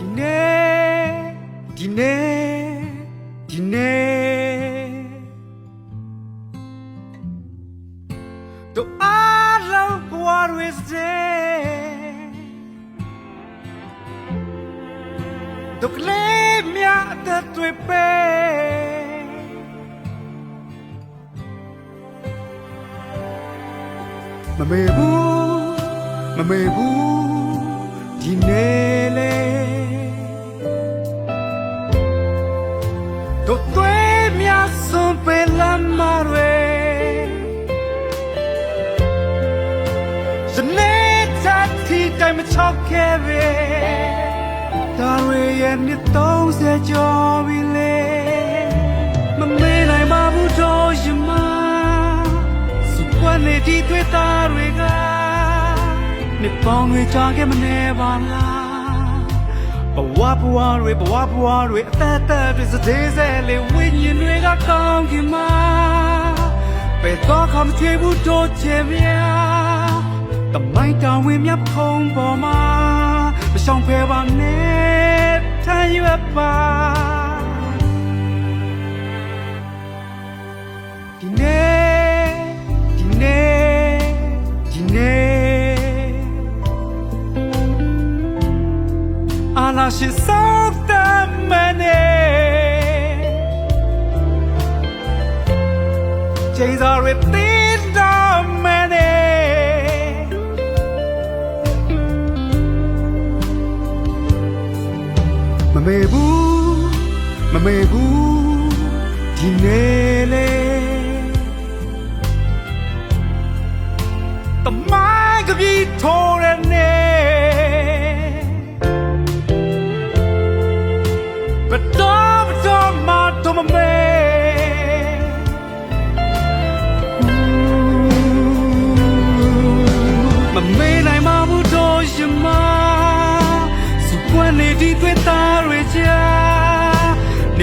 ဒီနေ့ဒီနေ့ဒီနေ့တို့အားလုံးဘဝတွေစေတို့ကလေးမြတ်တဲ့တွေ့ပဲမမေဘူးမမေဘူးဒီနေ့လေး မချောက်ခဲ့ပဲဒါတွေရဲ့နှစ်30ကျော်ပြီလေမမေးနိုင်ပါဘူးတော့ရမစုပွက်နေဒီတွေ့တာတွေကနှစ်ပေါင်းတွေကြာခဲ့မနေပါလားဘဝဘဝတွေဘဝဘဝတွေအသက်သက်တွေစတဲ့စဲလေးဝိညာဉ်တွေကကောင်းခင်မှာဘယ်တော့မှမချေဘူးတော့ချင်မြာ တမိုင်းတောင်ဝင်မြဖုံးပေါ်မှာမဆောင်ဖဲပါနဲ့ထမ်းရွက်ပါဒီနေ့ဒီနေ့ဒီနေ့အနာရှိစောက်တမနေချိန်စာတွေတင်းတော်မနေ မမေဘူးမမေဘူးဒီနေ့လေတမိုင်းကပြေထိုးရ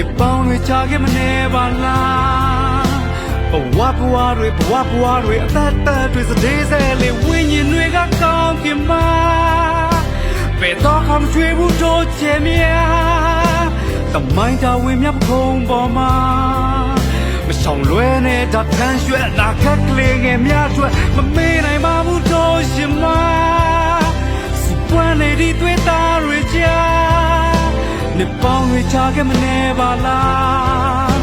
နေပေါင်းတွေချခဲ့မနေပါလားဘဝဘဝတွေဘဝဘဝတွေအသက်သက်တွေစတဲ့စဲလေးဝိညာဉ်တွေကကောင်းကင်မှာဘယ်တော့မှမချွေဘူးတော့ချင်မြာတမိုင်းတာဝင်မြဖုံးပေါ်မှာမဆောင်လွဲနဲ့ဓာတ်ထမ်းရွှဲနာခက်ကလေးငယ်များအတွက်မမေ့နိုင်ပါဘူးတော့ရှင်မစပွမ်းနေဒီတွေ့ ချခဲ့မနေပါလား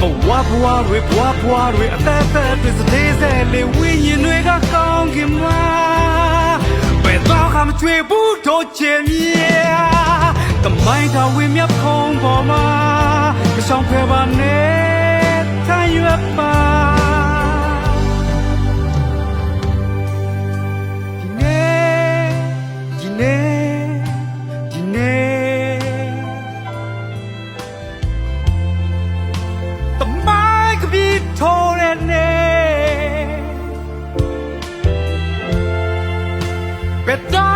ဘဝဘဝတွေဘဝဘဝတွေအသက်သက်တွေစတဲ့စဲလေးဝိညာဉ်တွေကကောင်းခင်မှာဘယ်တော့မှမချွေဘူးတော့ချင်မြာတမိုင်းတော်ဝင်မြဖုံးပေါ်မှာမဆောင်ဖဲပါနဲ့ time you up ဒီ ဘယ်တော့